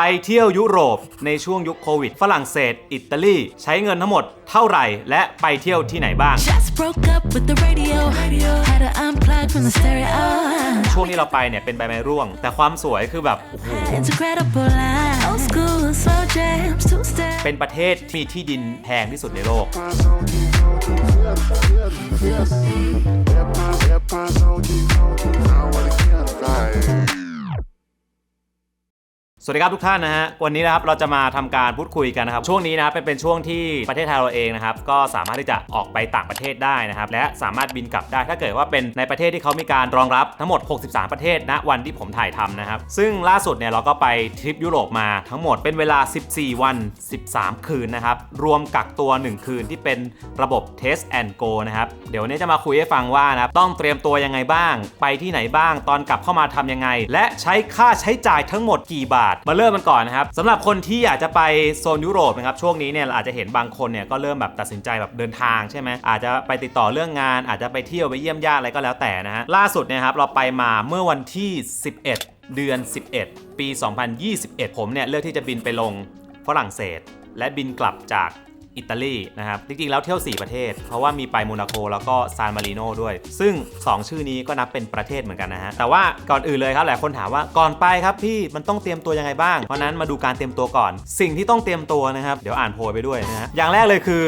ไปเที่ยวยุโรปในช่วงยุคโควิด ฝรั่งเศส อิตาลี ใช้เงินทั้งหมดเท่าไหร่ และไปเที่ยวที่ไหนบ้าง Just broke up with the radio. Had to unplug from the stereo. ช่วงที่เราไปเนี่ยเป็นใบไม้ร่วง แต่ความสวยคือแบบ โอ้โห Incredible line. Old school, slow jams, two step. เป็นประเทศที่มีที่ดินแพงที่สุดในโลก สวัสดีครับทุกท่านนะฮะ วันนี้นะครับเราจะมาทำการพูดคุยกันนะครับ ช่วงนี้นะเป็นเป็นช่วงที่ประเทศไทยเราเองนะครับ ก็สามารถที่จะออกไปต่างประเทศได้นะครับ และสามารถบินกลับได้ถ้าเกิดว่าเป็นในประเทศที่เขามีการรองรับทั้งหมด 63 ประเทศณวันที่ผมถ่ายทำนะครับ ซึ่งล่าสุดเนี่ยเราก็ไปทริปยุโรปมาทั้งหมดเป็นเวลา 14 วัน 13 คืนนะครับ รวมกักตัว 1 คืนที่เป็นระบบ Test and Go นะครับ เดี๋ยววันนี้จะมาคุยให้ฟังว่านะครับต้องเตรียมตัวยังไงบ้าง ไปที่ไหนบ้าง ตอนกลับเข้ามาทำยังไง และใช้ค่าใช้จ่ายทั้งหมดกี่บาทมาเริ่มกันก่อนนะครับสำหรับคนที่อยากจะไปโซนยุโรปนะครับช่วงนี้เนี่ยเราอาจจะเห็นบางคนเนี่ยก็เริ่มแบบตัดสินใจแบบเดินทางใช่ไหมอาจจะไปติดต่อเรื่องงาน อาจจะไปเที่ยวไปเยี่ยมญาติอะไรก็แล้วแต่นะฮะล่าสุดเนี่ยครับเราไปมาเมื่อวันที่ 11 เดือน 11 ปี 2021 ผมเนี่ยเลือกที่จะบินไปลงฝรั่งเศส และบินกลับจาก อิตาลีนะครับ จริงๆ แล้วเที่ยว 4 ประเทศ เพราะว่ามีไปโมนาโกแล้วก็ซานมาริโนด้วย ซึ่ง 2 ชื่อนี้ก็นับเป็นประเทศเหมือนกันนะฮะ แต่ว่าก่อนอื่นเลยครับหลายคนถามว่าก่อนไปครับพี่มันต้องเตรียมตัวยังไงบ้าง เพราะนั้นมาดูการเตรียมตัวก่อน สิ่งที่ต้องเตรียมตัวนะครับ เดี๋ยวอ่านโพยไปด้วยนะฮะ อย่างแรกเลยคือ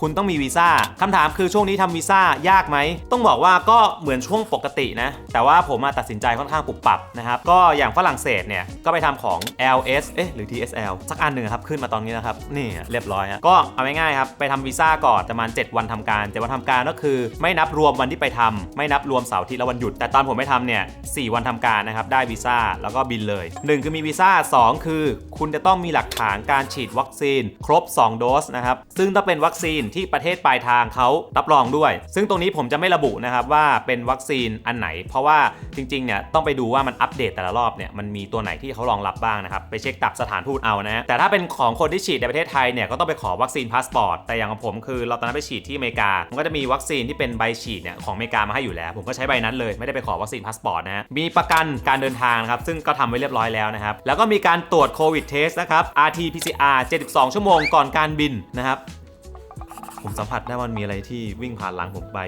คุณต้องมีวีซ่าคำถามคือช่วงนี้ทำวีซ่ายากไหม ต้องบอกว่าก็เหมือนช่วงปกตินะ แต่ว่าผมมาตัดสินใจค่อนข้างปรับปรับนะครับ ก็อย่างฝรั่งเศสเนี่ย ก็ไปทำของ LS เอ๊ะหรือ TSL สักอันหนึ่งครับ ขึ้นมาตอนนี้นะครับ นี่เรียบร้อยฮะก็เอาง่ายๆครับ ไปทำวีซ่าก่อนประมาณ 7 วันทำการ7วันทำการก็คือ ไม่นับรวมวันที่ไปทำไม่นับรวมเสาร์ที่และวันหยุด แต่ตอนผมไปทำเนี่ย4วันทำการนะครับได้วีซ่าแล้วก็บินเลย 1 คือมีวีซ่า2คือ คุณจะต้องมีหลักฐานการฉีดวัคซีน ครบ 2 โดสนะครับซึ่งต้องเป็นวัคซีนที่ประเทศปลายทางเขารับรองด้วย ซึ่งตรงนี้ผมจะไม่ระบุนะครับว่าเป็นวัคซีนอันไหน เพราะว่าจริงๆเนี่ยต้องไปดูว่ามันอัปเดตแต่ละรอบเนี่ยมันมีตัวไหนที่เขารองรับบ้างนะครับไปเช็คตับสถานทูตเอานะแต่ถ้าเป็นของคนที่ฉีดในประเทศไทยเนี่ยก็ต้องไปขอวัคซีนพาสปอร์ตแต่อย่างของผมคือเราตอนนั้นไปฉีดที่อเมริกามันก็จะมีวัคซีนที่เป็นใบฉีดเนี่ยของอเมริกามาให้อยู่แล้ว ผมก็ใช้ใบนั้นเลยไม่ได้ไปขอวัคซีนพาสปอร์ตนะฮะมีประกันการเดินทางนะครับซึ่งก็ทำไว้เรียบร้อยแล้วนะครับแล้วก็มีการตรวจโควิดเทสนะครับ RT-PCR 72 ชั่วโมงก่อนการบินนะครับ ผมสัมผัสได้ว่ามันมีอะไรที่วิ่งผ่านหลังผมไป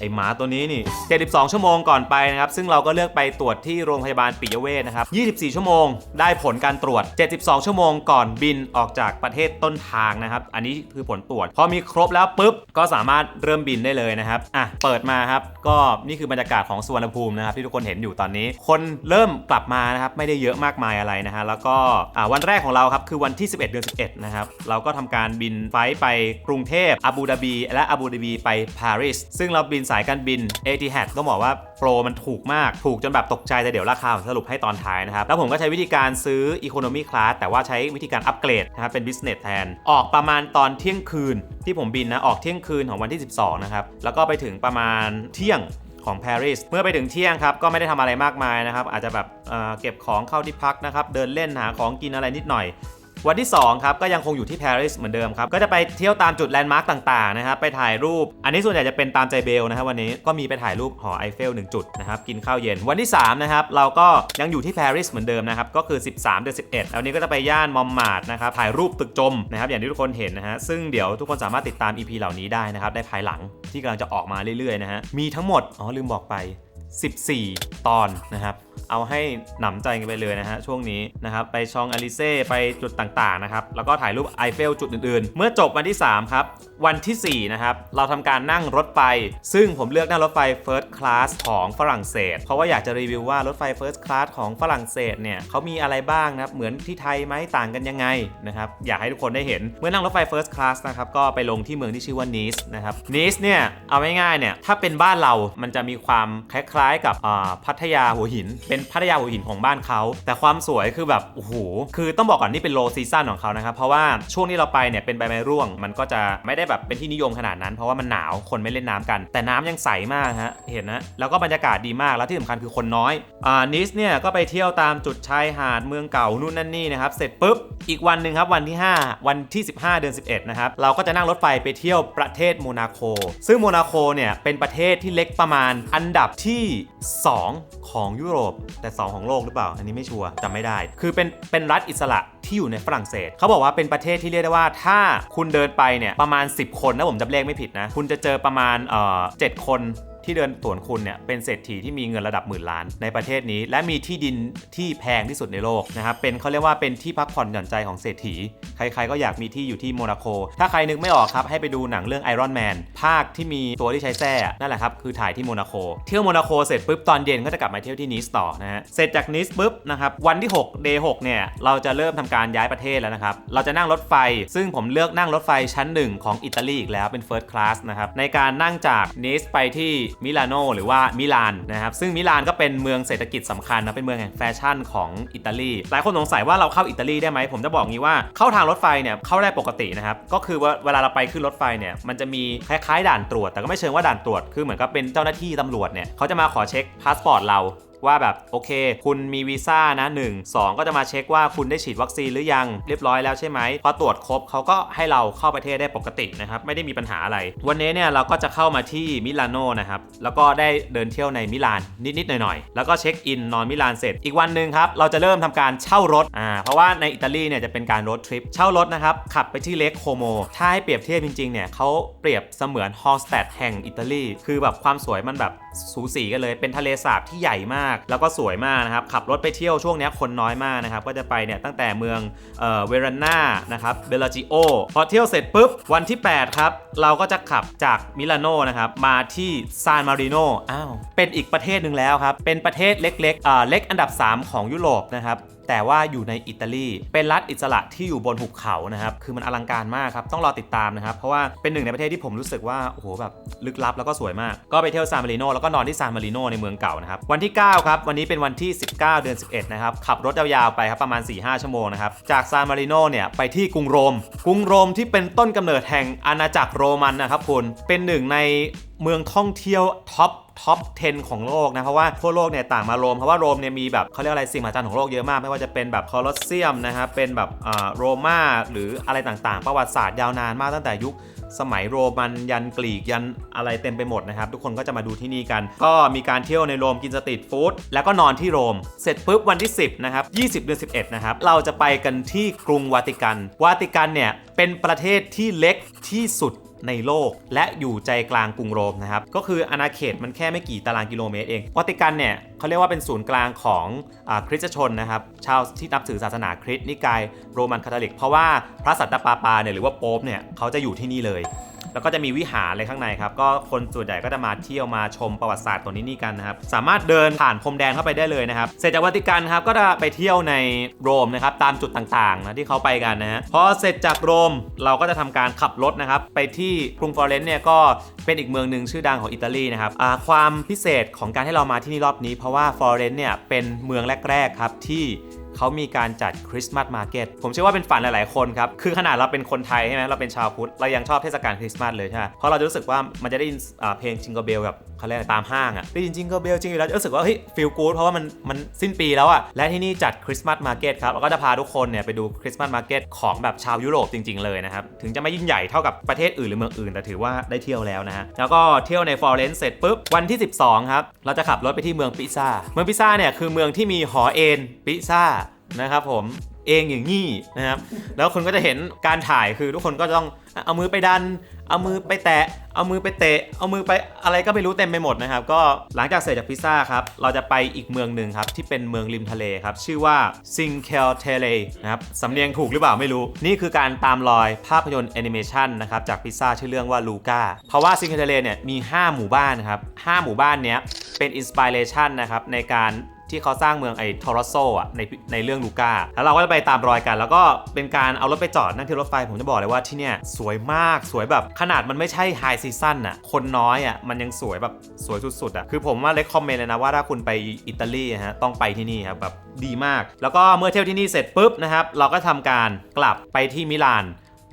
ไอหมาตัวนี้นี่ 72 ชั่วโมงก่อนไปนะครับ ซึ่งเราก็เลือกไปตรวจที่โรงพยาบาลปิยเวชนะครับ 24 ชั่วโมง ได้ผลการตรวจ 72 ชั่วโมงก่อนบินออกจากประเทศต้นทางนะครับ อันนี้คือผลตรวจ พอมีครบแล้วปุ๊บ ก็สามารถเริ่มบินได้เลยนะครับ อะ เปิดมาครับ ก็นี่คือบรรยากาศของสุวรรณภูมินะครับที่ทุกคนเห็นอยู่ตอนนี้ คนเริ่มกลับมานะครับ ไม่ได้เยอะมากมายอะไรนะฮะ แล้วก็อ่าวันแรกของเราครับ คือวันที่ 11 เดือน 11 นะครับ เราก็ทำการบินไฟล์ไปกรุงเทพอาบดาบี และอาบูดาบีไปปารีสซึ่งเราบินสายการบิน a t h a d ต้องบอกว่าโปรมันถูกมาก ถูกจนแบบตกใจแต่เดี๋ยวราคาผมสรุปให้ตอนท้ายนะครับ แล้วผมก็ใช้วิธีการซื้อ Economy Class แต่ว่าใช้วิธีการอัปเกรดนะครับเป็น Business แทน ออกประมาณตอนเที่ยงคืนที่ผมบินนะออกเที่ยงคืนของวันที่ 12 นะครับ แล้วก็ไปถึงประมาณเที่ยงของปารีสเมื่อไปถึงเที่ยงครับ ก็ไม่ได้ทำอะไรมากมายนะครับ อาจจะแบบเเก็บของเข้าที่พักนะครับ เดินเล่นหาของกินอะไรนิดหน่อย วันที่ 2 ครับ ก็ยังคงอยู่ที่ปารีสเหมือนเดิมครับ ก็จะไปเที่ยวตามจุดแลนด์มาร์กต่าง ๆ นะครับ ไปถ่ายรูป อันนี้ส่วนใหญ่จะเป็นตามใจเบลนะครับวันนี้ก็มีไปถ่ายรูปหอไอเฟล 1 จุดนะครับ กินข้าวเย็น วันที่ 3 นะครับ เราก็ยังอยู่ที่ปารีสเหมือนเดิมนะครับ ก็คือ 13เดือน11แล้ววันนี้ก็จะไปย่านมอมมาดนะครับ ถ่ายรูปตึกจมนะครับ อย่างที่ทุกคนเห็นนะฮะ ซึ่งเดี๋ยวทุกคนสามารถติดตาม EP เหล่านี้ได้นะครับได้ภายหลังที่กำลังจะออกมาเรื่อยๆนะฮะมีทั้งหมดอ๋อลืมบอกไป 14 ตอนนะครับเอาให้หนำใจกันไปเลยนะฮะช่วงนี้นะครับไปชองอลิเซ่ไปจุดต่างๆนะครับแล้วก็ถ่ายรูปไอเฟลจุดอื่นๆ เมื่อจบวันที่ 3 ครับ วันที่ 4 นะครับ เราทำการนั่งรถไฟ ซึ่งผมเลือกนั่งรถไฟ First Class ของฝรั่งเศส เพราะว่าอยากจะรีวิวว่ารถไฟ First Class ของฝรั่งเศสเนี่ยเขามีอะไรบ้างนะครับ เหมือนที่ไทยไหมต่างกันยังไงนะครับอยากให้ทุกคนได้เห็นเมื่อนั่งรถไฟ First Class นะครับก็ไปลงที่เมืองที่ชื่อว่านีสนะครับนีสเนี่ยเอาง่ายๆเนี่ยถ้าเป็นบ้านเรามันจะมีความคล้ายๆกับพัทยาหัวหินเป็นพัทยาหัวหินของบ้านเขา แต่ความสวยคือแบบโอ้โหคือต้องบอกก่อนนี่เป็นโลซีซั่นของเขานะครับเพราะว่าช่วงที่เราไปเนี่ยเป็นใบไม้ร่วง มันก็จะไม่ได้แบบเป็นที่นิยมขนาดนั้น เพราะว่ามันหนาวคนไม่เล่นน้ำกัน แต่น้ำยังใสมากฮะเห็นนะแล้วก็บรรยากาศดีมากแล้วที่สำคัญคือคนน้อยอ่านิสเนี่ยก็ไปเที่ยวตามจุดชายหาดเมืองเก่านู่นนั่นนี่นะครับเสร็จปุ๊บอีกวันหนึ่งครับวันที่ 5 วันที่ 15 เดือน 11 นะครับ เราก็จะนั่งรถไฟไปเที่ยวประเทศโมนาโคซึ่งโมนาโคเนี่ยเป็นประเทศที่เล็กประมาณอันดับที่ 2 ของยุโรปแต่ 2 ของโลกหรือเปล่า อันนี้ไม่ชัวร์จำไม่ได้ คือเป็นเป็นรัฐอิสระที่อยู่ในฝรั่งเศส เขาบอกว่าเป็นประเทศที่เรียกได้ว่า ถ้าคุณเดินไปเนี่ยประมาณ 10 คนนะผมจำเลขไม่ผิดนะ คุณจะเจอประมาณเอ่อ7คน ที่เดินสวนคุณเนี่ยเป็นเศรษฐีที่มีเงินระดับหมื่นล้านในประเทศนี้ และมีที่ดินที่แพงที่สุดในโลกนะครับเป็นเขาเรียกว่าเป็นที่พักผ่อนหย่อนใจของเศรษฐี ใครๆก็อยากมีที่อยู่ที่โมนาโคถ้าใครนึกไม่ออกครับให้ไปดูหนังเรื่อง Iron Man ภาคที่มีตัวที่ใช้แส้นั่นแหละครับคือถ่ายที่โมนาโคเที่ยวโมนาโคเสร็จปุ๊บตอนเย็นก็จะกลับมาเที่ยวที่นิสต่อนะฮะเสร็จจากนิสปุ๊บนะครับวันที่6 day 6เนี่ยเราจะเริ่มทำการย้ายประเทศแล้วนะครับเราจะนั่งรถไฟ ซึ่งผมเลือกนั่งรถไฟชั้นหนึ่งของอิตาลีอีกแล้วเป็น first class นะครับในการนั่งจากนิสไปที่มิลานโนหรือว่ามิลานนะครับซึ่งมิลานก็เป็นเมืองเศรษฐกิจสำคัญนะเป็นเมืองแห่งแฟชั่นของอิตาลีหลายคนสงสัยว่าเราเข้าอิตาลีได้ไหมผมจะบอกงี้ว่าเข้าทางรถไฟเนี่ยเข้าได้ปกตินะครับก็คือว่าเวลาเราไปขึ้นรถไฟเนี่ยมันจะมีคล้ายๆด่านตรวจ แต่ก็ไม่เชิงว่าด่านตรวจคือเหมือนกับเป็นเจ้าหน้าที่ตำรวจเนี่ยเขาจะมาขอเช็คพาสปอร์ตเรา ว่าแบบโอเค คุณมีวีซ่านะ 1 2 ก็จะมาเช็คว่าคุณได้ฉีดวัคซีนหรือยังเรียบร้อยแล้วใช่ไหมพอตรวจครบเขาก็ให้เราเข้าประเทศได้ปกตินะครับไม่ได้มีปัญหาอะไร วันนี้เนี่ยเราก็จะเข้ามาที่มิลานโนนะครับแล้วก็ได้เดินเที่ยวในมิลานนิดๆหน่อยๆแล้วก็เช็คอินนอนมิลานเสร็จ อีกวันหนึ่งครับเราจะเริ่มทำการเช่ารถอ่าเพราะว่าในอิตาลีเนี่ยจะเป็นการรถทริปเช่ารถนะครับขับไปที่เลคโคโมถ้าให้เปรียบเทียบจริงๆเนี่ยเขาเปรียบเสมือนฮอลสแตดแห่งอิตาลีคือแบบความสวยมันแบบสูสีกันเลยเป็นทะเลสาบที่ใหญ่มากแล้วก็สวยมากนะครับขับรถไปเที่ยวช่วงเนี้ยคนน้อยมากนะครับก็จะไปเนี่ยตั้งแต่เมืองเอ่อเวรันนานะครับเบลาจิโอพอเที่ยวเสร็จปุ๊บวันที่ 8 ครับ เราก็จะขับจากมิลานโนนะครับมาที่ซานมาริโนอ้าวเป็นอีกประเทศหนึ่งแล้วครับเป็นประเทศเล็กๆอ่าเล็กอันดับ 3 ของยุโรปนะครับ แต่ว่าอยู่ในอิตาลี เป็นรัฐอิสระที่อยู่บนหุบเขานะครับ คือมันอลังการมากครับ ต้องรอติดตามนะครับ เพราะว่าเป็นหนึ่งในประเทศที่ผมรู้สึกว่า โอ้โห แบบลึกลับแล้วก็สวยมาก ก็ไปเที่ยวซานมาริโนแล้วก็นอนที่ซานมาริโนในเมืองเก่านะครับ วันที่ 9 ครับ วันนี้เป็นวันที่ 19 เดือน 11 นะครับ ขับรถยาวๆไปครับประมาณ 4-5 ชั่วโมงนะครับ จากซานมาริโนเนี่ยไปที่กรุงโรม กรุงโรมที่เป็นต้นกำเนิดแห่งอาณาจักรโรมันนะครับคุณ เป็นหนึ่งในเมืองท่องเที่ยวท็อป ท็อป 10 ของโลกนะ เพราะว่าทั่วโลกเนี่ยต่างมาโรม เพราะว่าโรมเนี่ยมีแบบเขาเรียกอะไรสิ่งมหัศจรรย์ของโลกเยอะมาก ไม่ว่าจะเป็นแบบคอลอสเซียมนะครับเป็นแบบอ่าโรม่าหรืออะไรต่างๆ ประวัติศาสตร์ยาวนานมากตั้งแต่ยุคสมัยโรมันยันกรีกยันอะไรเต็มไปหมดนะครับ ทุกคนก็จะมาดูที่นี่กัน ก็มีการเที่ยวในโรมกินสตรีทฟู้ดแล้วก็นอนที่โรม เสร็จปุ๊บวันที่ 10 นะครับ 20 เดือน 11 นะครับ เราจะไปกันที่กรุงวาติกัน วาติกันเนี่ย เป็นประเทศที่เล็กที่สุด ในโลก และอยู่ใจกลางกรุงโรมนะครับ ก็คืออาณาเขตมันแค่ไม่กี่ตารางกิโลเมตรเองวาติกันเนี่ยเขาเรียกว่าเป็นศูนย์กลางของอคริสตชนนะครับชาวที่นับถือศาสนาคริสต์นิกายโรมันคาทอลิก เพราะว่าพระสันตะปาปาเนี่ยหรือว่าโป๊ปเนี่ยเขาจะอยู่ที่นี่เลย แล้วก็จะมีวิหารอะไรข้างในครับก็คนส่วนใหญ่ก็จะมาเที่ยวมาชมประวัติศาสตร์ตัวนี้นี่กันนะครับสามารถเดินผ่านพรมแดนเข้าไปได้เลยนะครับเสร็จจากวัติกันครับก็จะไปเที่ยวในโรมนะครับตามจุดต่างๆนะที่เขาไปกันนะฮะพอเสร็จจากโรมเราก็จะทำการขับรถนะครับไปที่กรุงฟลอเรนซ์เนี่ยก็เป็นอีกเมืองหนึ่งชื่อดังของอิตาลีนะครับความพิเศษของการที่เรามาที่นี่รอบนี้ เพราะว่าฟลอเรนซ์เนี่ยเป็นเมืองแรกๆครับที่ เขามีการจัดคริสต์มาสมาร์เก็ตผมเชื่อว่าเป็นฝันหลาย ๆ คนครับ คือขนาดเราเป็นคนไทยใช่ไหมเราเป็นชาวพุทธ เรายังชอบเทศกาลคริสต์มาสเลยใช่ไหมเพราะเราจะรู้สึกว่ามันจะได้ยินเพลงจิงเกิลเบลแบบเขาเรียกตามห้างอะได้ยินจิงเกิลเบลจริงอยู่แล้วจะรู้สึกว่าเฮ้ยฟีลกู๊ดเพราะว่ามันมันสิ้นปีแล้วอะและที่นี่จัดคริสต์มาสมาร์เก็ตครับเราก็จะพาทุกคนเนี่ยไปดูคริสต์มาสมาร์เก็ตของแบบชาวยุโรปจริง ๆ เลยนะครับถึงจะไม่ยิ่งใหญ่เท่ากับประเทศอื่นหรือเมืองอื่น แต่ถือว่าได้เที่ยวแล้วนะฮะแล้วก็เที่ยวในฟลอเรนซ์เสร็จปุ๊บวันที่ 12 ครับเราจะขับรถไปที่เมืองปิซ่าเมืองปิซ่าเนี่ยคือเมืองที่มีหอเอ็นปิซ่า นะครับผมเองอย่างงี้นะครับ แล้วคุณก็จะเห็นการถ่ายคือทุกคนก็ต้องเอามือไปดัน เอามือไปแตะ เอามือไปเตะ เอามือไปอะไรก็ไม่รู้เต็มไปหมดนะครับ ก็หลังจากเสร็จจากพิซซ่าครับ เราจะไปอีกเมืองหนึ่งครับ ที่เป็นเมืองริมทะเลครับ ชื่อว่าซิงเคลเทเลนะครับสำเนียงถูกหรือเปล่าไม่รู้ นี่คือการตามรอยภาพยนตร์แอนิเมชันนะครับจากพิซซ่าชื่อเรื่องว่าลูก้า เพราะว่าซิงเคลเทเลเนี่ยมี 5 หมู่บ้านครับ5หมู่บ้านเนี้ยเป็นอินสปิเรชันนะครับในการ ที่เขาสร้างเมืองไอ้ทอร์โซอะในในเรื่องลูก้าแล้วเราก็จะไปตามรอยกัน แล้วก็เป็นการเอารถไปจอดนั่งที่รถไฟผมจะบอกเลยว่าที่เนี่ยสวยมากสวยแบบขนาดมันไม่ใช่ไฮซีซั่นอะคนน้อยอะมันยังสวยแบบสวยสุดๆอะคือผมว่าเลคคอมเมนต์เลยนะว่าถ้าคุณไปอิตาลีฮะต้องไปที่นี่ครับแบบดีมาก แล้วก็เมื่อเที่ยวที่นี่เสร็จปุ๊บนะครับเราก็ทำการกลับไปที่มิลาน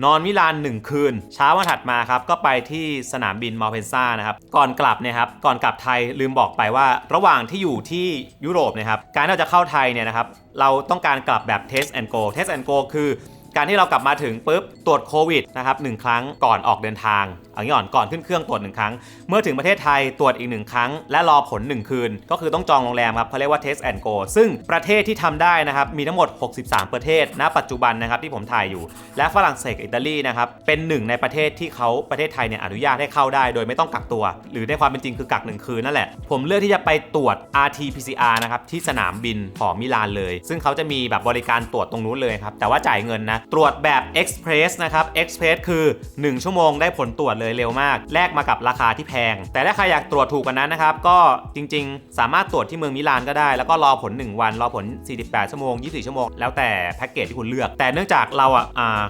นอนมิลาน 1 คืน เช้าวันถัดมาครับก็ไปที่สนามบินมาเพนซ่านะครับก่อนกลับเนี่ยครับก่อนกลับไทยลืมบอกไปว่า ระหว่างที่อยู่ที่ยุโรปเนะครับการที่เราจะเข้าไทยเนี่ยนะครับเราต้องการกลับแบบ test and go test and go คือการที่เรากลับมาถึงปุ๊บตรวจโควิดนะครับหนึ่งครั้งก่อนออกเดินทาง เอางี้ก่อนก่อนขึ้นเครื่องตรวจหนึ่งครั้ง เมื่อถึงประเทศไทยตรวจอีกหนึ่งครั้ง และรอผล 1 คืน ก็คือต้องจองโรงแรมครับเขาเรียกว่า test and go ซึ่งประเทศที่ทำได้นะครับมีทั้งหมด 63 ประเทศ ณ ปัจจุบันนะครับที่ผมถ่ายอยู่ และฝรั่งเศสอิตาลีนะครับเป็นหนึ่งในประเทศที่เขาประเทศไทยเนี่ยอนุญาตให้เข้าได้ โดยไม่ต้องกักตัว หรือในความเป็นจริงคือกักหนึ่งคืนนั่นแหละผมเลือกที่จะไปตรวจ RT-PCR นะครับที่สนามบินของมิลานเลย ซึ่งเขาจะมีแบบบริการตรวจตรงนู้นเลยครับแต่ว่าจ่ายเงินนะตรวจแบบ Express นะครับ Express คือ 1 ชั่วโมงได้ผลตรวจเลยเร็วมาก แลกมากับราคาที่แพง แต่ถ้าใครอยากตรวจถูกกว่านั้นนะครับ ก็จริง ๆ สามารถตรวจที่เมืองมิลานก็ได้ แล้วก็รอผล 1 วัน รอผล 48 ชั่วโมง 24 ชั่วโมง แล้วแต่แพ็กเกจที่คุณเลือก แต่เนื่องจากเราอะ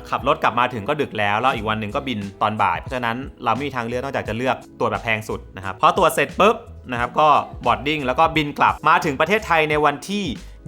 ขับรถกลับมาถึงก็ดึกแล้ว แล้วอีกวันหนึ่งก็บินตอนบ่าย เพราะฉะนั้นเราไม่มีทางเลือกนอกจากจะเลือกตรวจแบบแพงสุดนะครับ พอตรวจเสร็จปุ๊บนะครับก็บอดดิ้งแล้วก็บินกลับมาถึงประเทศไทยในวันที่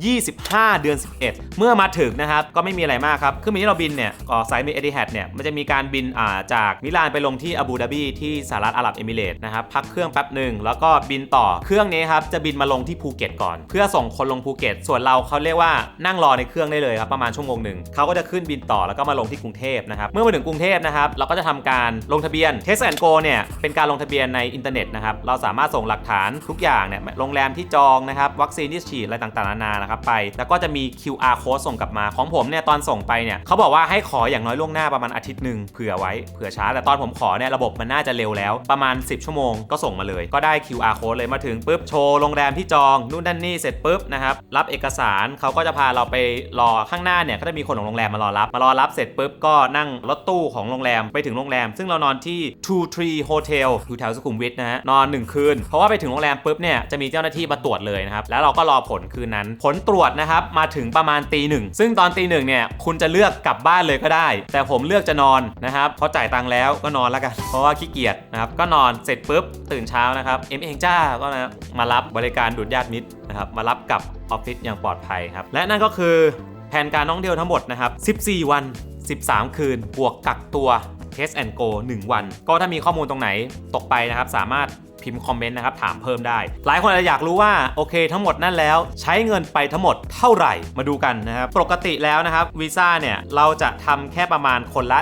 25 เดือน 11 เมื่อมาถึงนะครับ ก็ไม่มีอะไรมากครับเครื่องบินที่เราบินเนี่ยก็สายมีเอติฮัดเนี่ยมันจะมีการบินอ่าจากมิลานไปลงที่อาบูดาบีที่สหรัฐอาหรับเอมิเรต์นะครับพักเครื่องแป๊บหนึ่งแล้วก็บินต่อเครื่องนี้ครับจะบินมาลงที่ภูเก็ตก่อน เพื่อส่งคนลงภูเก็ต ส่วนเราเขาเรียกว่านั่งรอในเครื่องได้เลยครับประมาณชั่วโมงหนึ่งเขาก็จะขึ้นบินต่อแล้วก็มาลงที่กรุงเทพนะครับเมื่อมาถึงกรุงเทพนะครับเราก็จะทำการลงทะเบียน Test and Go เนี่ยเป็นการลงทะเบียนในอินเทอร์เน็ตนะครับเราสามารถส่งหลักฐานทุกอย่างเนี่ยโรงแรมที่จองนะครับวัคซีนที่ฉีดอะไรต่างๆนานานะครับไป แล้วก็จะมี QR code ส่งกลับมาของผมเนี่ยตอนส่งไปเนี่ยเขาบอกว่าให้ขออย่างน้อยล่วงหน้าประมาณอาทิตย์หนึ่งเผื่อไว้เผื่อช้า แต่ตอนผมขอเนี่ยระบบมันน่าจะเร็วแล้ว ประมาณ 10 ชั่วโมงก็ส่งมาเลย ก็ได้ QR code เลยมาถึงปุ๊บโชว์โรงแรมที่จองนู่นนั่นนี่เสร็จปุ๊บนะครับรับเอกสารเขาก็จะพาเราไปรอข้างหน้าเนี่ยก็จะมีคนของโรงแรมมารอรับ มารอรับเสร็จปุ๊บก็นั่งรถตู้ของโรงแรมไปถึงโรงแรม ซึ่งเรานอนที่ Two Tree Hotel อยู่แถวสุขุมวิทนะฮะนอน 1 คืน เพราะว่าไปถึงโรงแรมปุ๊บเนี่ยจะมีเจ้าหน้าที่มาตรวจเลยนะครับแล้วเราก็รอผลคืนนั้นผลตรวจนะครับมาถึงประมาณตีหนึ่งซึ่งตอนตีหนึ่งเนี่ยคุณจะเลือกกลับบ้านเลยก็ได้ แต่ผมเลือกจะนอนนะครับเพราะจ่ายตังค์แล้วก็นอนแล้วกัน เพราะว่าขี้เกียจนะครับก็นอนเสร็จปุ๊บตื่นเช้านะครับเอ็มเองจ้าก็นะมารับบริการดูดญาติมิตรนะครับมารับกลับออฟฟิศอย่างปลอดภัยครับและนั่นก็คือแผนการน้องเดียวทั้งหมดนะครับ14 วัน 13 คืนบวกกักตัว Test and Go 1 วัน ก็ถ้ามีข้อมูลตรงไหนตกไปนะครับ สามารถ พิมพ์คอมเมนต์นะครับถามเพิ่มได้ หลายคนอาจจะอยากรู้ว่าโอเค ทั้งหมดนั่นแล้ว ใช้เงินไปทั้งหมดเท่าไหร่มาดูกันนะครับปกติแล้วนะครับวีซ่าเนี่ยเราจะทำแค่ประมาณคนละ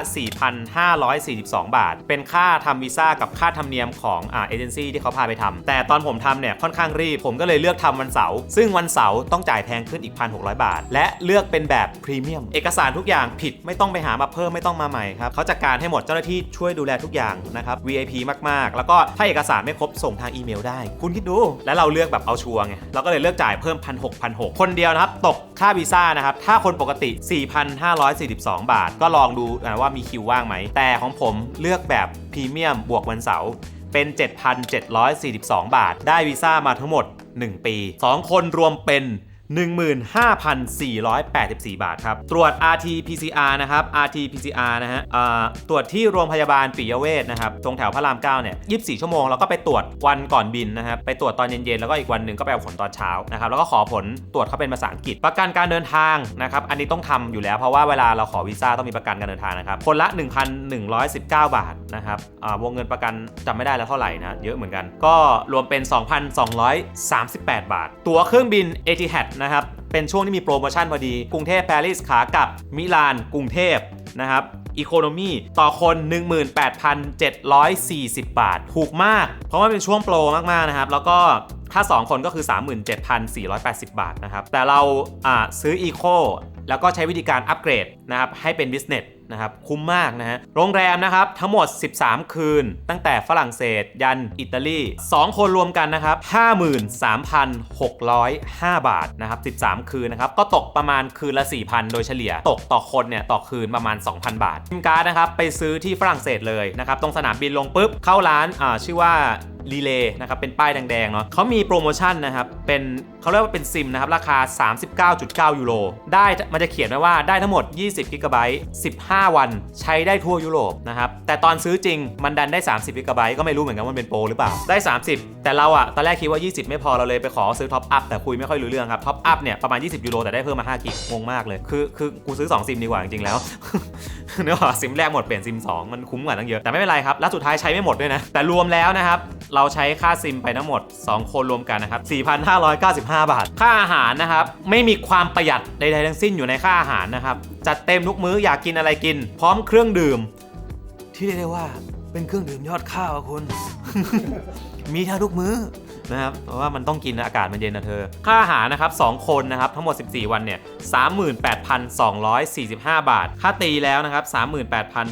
4,542 บาท เป็นค่าทำวีซ่ากับค่าธรรมเนียมของอ่าเอเจนซี่ที่เขาพาไปทำแต่ตอนผมทำเนี่ยค่อนข้างรีบผมก็เลยเลือกทำวันเสาร์ซึ่งวันเสาร์ต้องจ่ายแพงขึ้นอีก 1,600 บาท และเลือกเป็นแบบพรีเมียมเอกสารทุกอย่างผิดไม่ต้องไปหามาเพิ่มไม่ต้องมาใหม่ครับเขาจัดการให้หมดเจ้าหน้าที่ช่วยดูแลทุกอย่างนะครับ VIP มากๆ แล้วก็ถ้าเอกสารไม่ครบส่งทางอีเมลได้ คุณคิดดู แล้วเราเลือกแบบเอาชัวร์ไง เราก็เลยเลือกจ่ายเพิ่มพันหกพันหกคนเดียวนะครับ ตกค่าวีซ่านะครับ ถ้าคนปกติ 4,542 บาท ก็ลองดูนะว่ามีคิวว่างไหม แต่ของผมเลือกแบบพรีเมียมบวกวันเสาร์เป็น 7,742 บาท ได้วีซ่ามาทั้งหมด 1 ปี 2 คนรวมเป็น 15,484 บาทครับ ตรวจ RT-PCR นะครับ RT-PCR นะฮะตรวจที่โรงพยาบาลปิยเวชนะครับ ตรงแถวพระราม 9 เนี่ย 24 ชั่วโมง แล้วก็ไปตรวจวันก่อนบินนะครับ ไปตรวจตอนเย็นๆ แล้วก็อีกวันหนึ่งก็ไปเอาผลตอนเช้านะครับ แล้วก็ขอผลตรวจเขาเป็นภาษาอังกฤษ ประกันการเดินทางนะครับ อันนี้ต้องทำอยู่แล้ว เพราะว่าเวลาเราขอวีซ่าต้องมีประกันการเดินทางนะครับ คนละ 1,119 บาทนะครับวงเงินประกันจำไม่ได้แล้วเท่าไหร่นะ เยอะเหมือนกัน ก็รวมเป็น 2,238 บาท ตั๋วเครื่องบิน Etihad นะครับ เป็นช่วงที่มีโปรโมชั่นพอดี กรุงเทพปารีสขากับมิลาน กรุงเทพนะครับอีโคโนมีต่อคน 18,740 บาท ถูกมาก เพราะว่าเป็นช่วงโปรมาก ๆ นะครับ แล้วก็ถ้า 2 คนก็คือ 37,480 บาทนะครับ แต่เราซื้ออีโคแล้วก็ใช้วิธีการอัปเกรดนะครับ ให้เป็นบิสเนส นะครับคุ้มมากนะฮะโรงแรมนะครับทั้งหมด 13 คืน ตั้งแต่ฝรั่งเศส ยันอิตาลี 2 คนรวมกันนะครับ 53,605 บาทนะครับ13 คืนนะครับก็ตกประมาณคืนละ 4,000 โดยเฉลี่ยตกต่อคนเนี่ยต่อคืนประมาณ 2,000 บาทซิมการ์ดนะครับไปซื้อที่ฝรั่งเศสเลยนะครับตรงสนามบินลงปุ๊บเข้าร้านอ่าชื่อว่ารีเลย์นะครับเป็นป้ายแดงๆเนาะเขามีโปรโมชั่นนะครับเป็นเขาเรียกว่าเป็นซิมนะครับราคา 39.9 ยูโรได้มันจะเขียนไว้ว่าได้ทั้งหมด 20กิกะไบต์15วันใช้ได้ทั่วยุโรปนะครับ แต่ตอนซื้อจริงมันดันได้ 30กิกะไบต์ก็ไม่รู้เหมือนกันว่ามันเป็นโปรหรือเปล่า ได้ 30 แต่เราอะตอนแรกคิดว่า 20 ไม่พอเราเลยไปขอซื้อท็อปอัพแต่คุยไม่ค่อยรู้เรื่องครับท็อปอัพเนี่ยประมาณ 20 ยูโรแต่ได้เพิ่มมา 5 กิกงงมากเลยคือคือกูซื้อ 2 ซิมดีกว่าจริงๆแล้วเนื้อว่าซิมแรกหมดเปลี่ยนซิม 2 มันคุ้มกว่าตั้งเยอะแต่ไม่เป็นไรครับแล้วสุดท้ายใช้ไม่หมดด้วยนะแต่รวมแล้วนะครับ เราใช้ค่าซิมไปทั้งหมด 2 คนรวมกันนะครับ 4,595 บาท ค่าอาหารนะครับ ไม่มีความประหยัดใดๆทั้งสิ้นอยู่ในค่าอาหารนะครับ จัดเต็มทุกมื้ออยากกินอะไรกิน พร้อมเครื่องดื่ม ที่เรียกได้ว่าเป็นเครื่องดื่มยอดข้าวอะคุณ มีแทบทุกมื้อ นะครับเพราะว่ามันต้องกินนะอากาศมันเย็นนะเธอ ค่าอาหารนะครับ 2 คนนะครับ ทั้งหมด 14 วันเนี่ย38,245 บาท ค่าตีแล้วนะครับ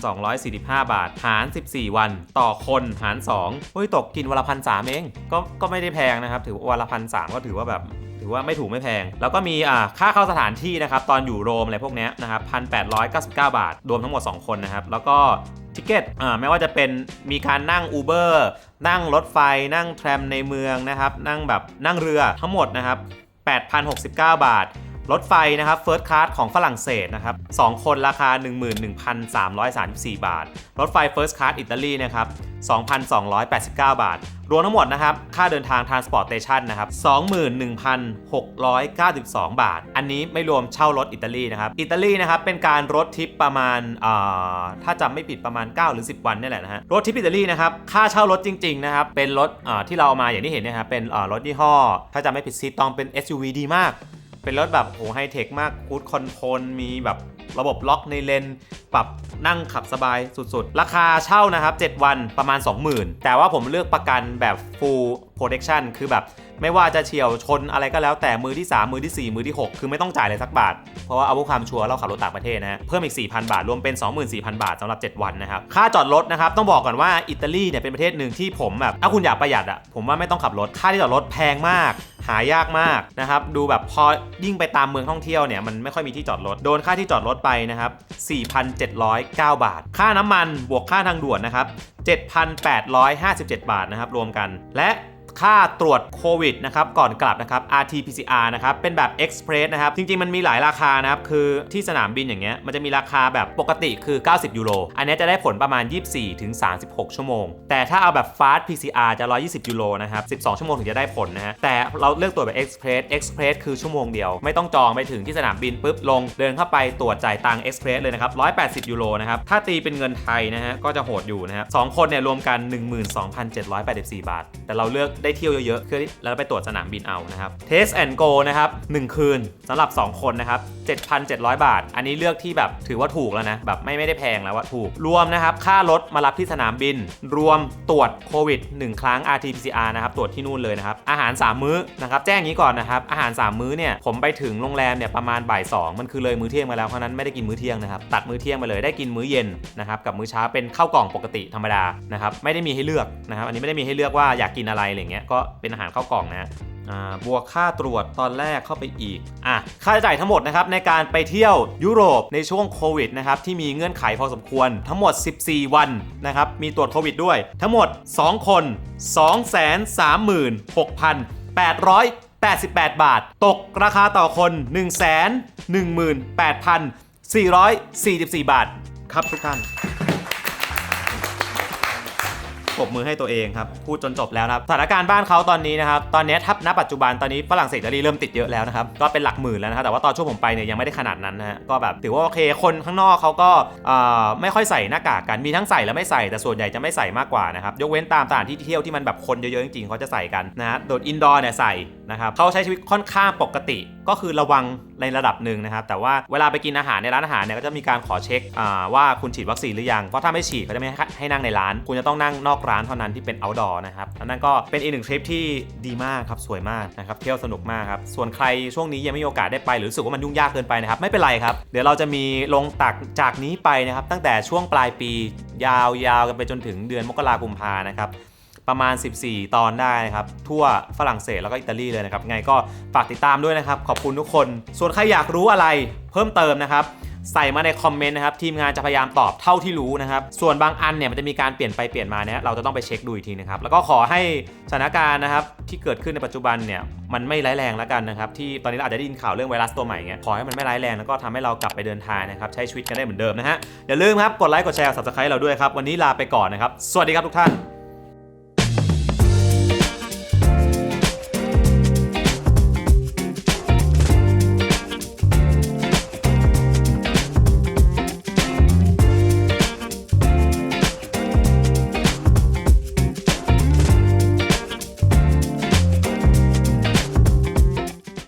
38,245 บาท หาร 14 วัน ต่อคนหาร2เฮ้ยตกกินวันละพันสามเอง ก็ก็ไม่ได้แพงนะครับ ถือว่าวันละพันสามก็ถือว่าแบบ ถือว่าไม่ถูกไม่แพง แล้วก็มีอ่าค่าเข้าสถานที่นะครับตอนอยู่โรมอะไรพวกนี้นะครับ1,899บาท รวมทั้งหมด 2 คนนะครับ แล้วก็ทิเกตอ่าไม่ว่าจะเป็นมีการนั่ง Uber นั่งรถไฟ นั่งแทรมในเมืองนะครับ นั่งแบบนั่งเรือทั้งหมดนะครับ8,069 บาท รถไฟนะครับ First Class ของฝรั่งเศสนะครับ2คนราคา 11,334 บาท รถไฟ First Class อิตาลีนะครับ2,289 บาท รวมทั้งหมดนะครับ ค่าเดินทาง Transportation นะครับ 21,692 บาท อันนี้ไม่รวมเช่ารถอิตาลีนะครับ อิตาลีนะครับ เป็นการรถทิปประมาณาถ้าจำไม่ผิดประมาณ 9 หรือ 10 วันนี่แหละนะฮะ รถทิปอิตาลีนะครับ ค่าเช่ารถจริง ๆ นะครับ เป็นรถที่เราเอามาอย่างที่เห็นเนะครับ เป็นรถยี่ห้อ ถ้าจำไม่ผิดซีตองเป็น SUV ดีมาก เป็นรถแบบโหไฮเทคมากกูดคอนโทรลมีแบบระบบล็อกในเลน ปรับนั่งขับสบายสุดๆ ราคาเช่านะครับ 7 วันประมาณ 20,000 แต่ว่าผมเลือกประกันแบบ full protection คือแบบไม่ว่าจะเฉียวชนอะไรก็แล้วแต่มือที่ 3 มือที่ 4 มือที่ 6 คือไม่ต้องจ่ายเลยสักบาท เพราะว่าเอาเพื่อความชัวร์เราขับรถต่างประเทศนะฮะเพิ่มอีก 4,000 บาท รวมเป็น 24,000 บาทสำหรับ 7 วันนะครับ ค่าจอดรถนะครับ ต้องบอกก่อนว่าอิตาลีเนี่ยเป็นประเทศหนึ่งที่ผมแบบถ้าคุณอยากประหยัดอะผมว่าไม่ต้องขับรถค่าที่จอดรถแพงมาก หายากมากนะครับ ดูแบบพอยิ่งไปตามเมืองท่องเที่ยวเนี่ย มันไม่ค่อยมีที่จอดรถ โดนค่าที่จอดรถไปนะครับ 4,709 บาท ค่าน้ำมันบวกค่าทางด่วนนะครับ 7,857 บาทนะครับรวมกันและ ค่าตรวจโควิดนะครับก่อนกลับนะครับ RT-PCR นะครับเป็นแบบ Express นะครับจริงๆ มันมีหลายราคานะครับคือที่สนามบินอย่างเงี้ยมันจะมีราคาแบบปกติคือ 90 ยูโร อันนี้จะได้ผลประมาณ 24ถึง36 ชั่วโมง แต่ถ้าเอาแบบ Fast PCR จะ 120 ยูโรนะครับ12 ชั่วโมงถึงจะได้ผลนะฮะแต่เราเลือกตรวจแบบ Express Express คือชั่วโมงเดียว ไม่ต้องจองไปถึงที่สนามบินปุ๊บลงเดินเข้าไปตรวจจ่ายตังค์ Express เลยนะครับ180 ยูโรนะครับถ้าตีเป็นเงินไทยนะฮะก็จะโหดอยู่นะฮะสองคนเนี่ยรวมกัน 12,784 บาท แต่เราเลือกได้เที่ยวเยอะๆคือแล้วไปตรวจสนามบินเอานะครับ Test and Go นะครับ 1 คืนสำหรับ 2 คนนะครับ 7,700 บาท อันนี้เลือกที่แบบถือว่าถูกแล้วนะ แบบไม่ไม่ได้แพงแล้วว่าถูก รวมนะครับ ค่ารถมารับที่สนามบิน รวมตรวจโควิด 1 ครั้ง RT-PCR นะครับ ตรวจที่นู่นเลยนะครับ อาหาร 3 มื้อนะครับ แจ้งนี้ก่อนนะครับ อาหาร 3 มื้อเนี่ย ผมไปถึงโรงแรมเนี่ยประมาณบ่าย2มันคือเลยมื้อเที่ยงมาแล้ว เพราะฉะนั้นไม่ได้กินมื้อเที่ยงนะครับ ตัดมื้อเที่ยงไปเลย ได้กินมื้อเย็นนะครับ กับมื้อเช้าเป็นข้าวกล่องปกติธรรมดา นะครับ ไม่ได้มีให้เลือกนะครับ อันนี้ไม่ได้มีให้เลือกว่าอยากกินอะไรอะไรเงี้ยก็เป็นอาหารข้าวกล่องนะฮะบวกค่าตรวจตอนแรกเข้าไปอีกอะค่าใช้จ่ายทั้งหมดนะครับในการไปเที่ยวยุโรปในช่วงโควิดนะครับที่มีเงื่อนไขพอสมควรทั้งหมด 14 วันนะครับมีตรวจโควิดด้วย ทั้งหมด 2 คน 236,888 บาท ตกราคาต่อคน 118,444 บาท ครับทุกท่าน ปรบมือให้ตัวเองครับ พูดจนจบแล้วนะครับสถานการณ์บ้านเขาตอนนี้นะครับ ตอนนี้ทับณปัจจุบันตอนนี้ฝรั่งเศสอิตาลีเริ่มติดเยอะแล้วนะครับ ก็เป็นหลักหมื่นแล้วนะครับ แต่ว่าตอนช่วงผมไปเนี่ยยังไม่ได้ขนาดนั้นนะฮะ ก็แบบถือว่าโอเค คนข้างนอกเขาก็ไม่ค่อยใส่หน้ากากกัน มีทั้งใส่และไม่ใส่ แต่ส่วนใหญ่จะไม่ใส่มากกว่านะครับ ยกเว้นตามสถานที่เที่ยวที่มันแบบคนเยอะๆจริงๆเขาจะใส่กันนะฮะ โดดอินดอร์เนี่ยใส่นะครับเขาใช้ชีวิตค่อนข้างปกติ ก็คือระวังในระดับหนึ่งนะครับ แต่ว่าเวลาไปกินอาหารในร้านอาหารเนี่ยก็จะมีการขอเช็คว่าคุณฉีดวัคซีนหรือยัง เพราะถ้าไม่ฉีดเขาจะไม่ให้ใหนั่งในร้าน คุณจะต้องนั่งนอกร้านเท่านั้นที่เป็น outdoor นะครับนนั้นก็เป็นอีกหนึ่งทริปที่ดีมากครับสวยมากนะครับเที่ยวสนุกมากครับส่วนใครช่วงนี้ยังไม่มีโอกาสได้ไป หรือรู้สึกว่ามันยุ่งยากเกินไปนะครับไม่เป็นไรครับเดี๋ยวเราจะมีลงตักจากนี้ไปนะครับตั้งแต่ช่วงปลายปียาวๆกันไปจนถึงเดือนมกราคมกุมภานะครับ ประมาณ 14 ตอนได้นะครับ ทั่วฝรั่งเศสแล้วก็อิตาลีเลยนะครับไงก็ฝากติดตามด้วยนะครับ ขอบคุณทุกคน ส่วนใครอยากรู้อะไรเพิ่มเติมนะครับใส่มาในคอมเมนต์นะครับ ทีมงานจะพยายามตอบเท่าที่รู้นะครับ ส่วนบางอันเนี่ยมันจะมีการเปลี่ยนไปเปลี่ยนมาเนี่ยเราจะต้องไปเช็คดูอีกทีนะครับ แล้วก็ขอให้สถานการณ์นะครับ ที่เกิดขึ้นในปัจจุบันเนี่ยมันไม่ร้ายแรงแล้วกันนะครับ ที่ตอนนี้เราอาจจะได้ยินข่าวเรื่องไวรัสตัวใหม่เงี้ยขอให้มันไม่ร้ายแรงแล้วก็ทำให้เรากลับไปเดินทางนะครับ ใช้ชีวิตกันได้เหมือนเดิมนะฮะอย่าลืมครับกดไลค์กดแชร์ subscribe เราด้วยครับวันนี้ลาไปก่อนนะครับสวัสดีครับทุกท่าน